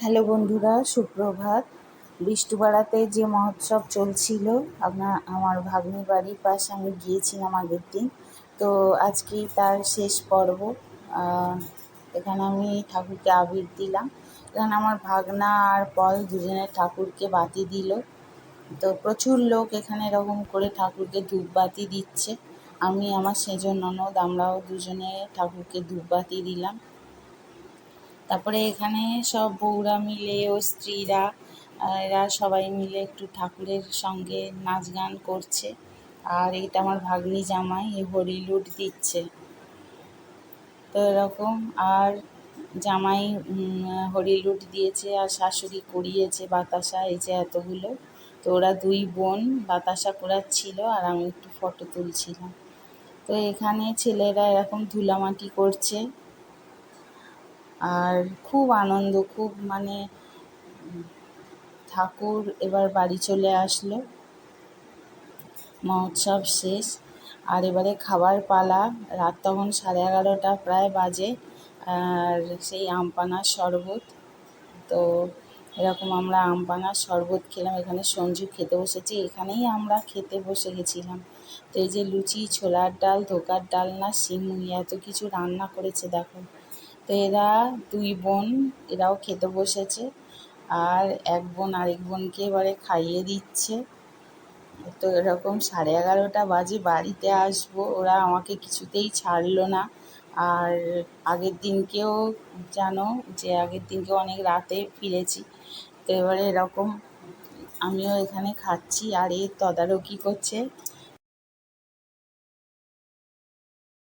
Hello বন্ধুরা, সুপ্রভাত। বিষ্টুপাড়াতে যে মহোৎসব চলছিল আপনার আমার ভাগ্নি বাড়ির পাশে আমি গিয়েছিলাম আগের দিন। তো আজকেই তার শেষ পর্ব। এখানে আমি ঠাকুরকে আবির দিলাম। এখানে আমার ভাগনা আর পল দুজনে ঠাকুরকে বাতি দিল। তো প্রচুর লোক এখানে এরকম করে ঠাকুরকে ধূপবাতি দিচ্ছে। আমি আমার সেজন ননদ আমরাও দুজনে ঠাকুরকে ধূপবাতি দিলাম। তারপরে এখানে সব বউরা মিলে ও স্ত্রীরা এরা সবাই মিলে একটু ঠাকুরের সঙ্গে নাচ গান করছে। আর এটা আমার ভাগ্নি জামাই এ হরি লুট দিচ্ছে। তো এরকম আর জামাই উম, হরি লুট দিয়েছে আর শাশুড়ি কুড়িয়েছে বাতাসা এই যে এতগুলো। তো ওরা দুই বোন বাতাসা কুড়াচ্ছিল আর আমি একটু ফটো তুলছিলাম। তো এখানে ছেলেরা এরকম ধুলামাটি করছে। আর খুব আনন্দ, খুব মানে ঠাকুর এবার বাড়ি চলে আসলো। মহোৎসব শেষ। আর এবারে খাবার পালা। রাত তখন সাড়ে এগারোটা, প্রায় বাজে। আর সেই আমপানার শরবত। তো এরকম আমরা আম আমপানার শরবত খেলাম, এখানে সঞ্জু খেতে বসেছি, এখানেই আমরা খেতে বসে গেছিলাম। তো এই যে লুচি, ছোলার ডাল, ধোকার ডালনা সিমুই এত কিছু রান্না করেছে, দেখো। তো এরা দুই বোন, এরাও খেতে বসেছে, আর এক বোন আরেক বোনকে এবারে খাইয়ে দিচ্ছে। তো এরকম সাড়ে এগারোটা বাজে, বাড়িতে আসব, ওরা আমাকে কিছুতেই ছাড়লো না। আর আগের দিনকেও জানো যে আগের দিনকে অনেক রাতে ফিরেছি। তো এবারে এরকম আমিও এখানে খাচ্ছি আর এর তদারকি করছে।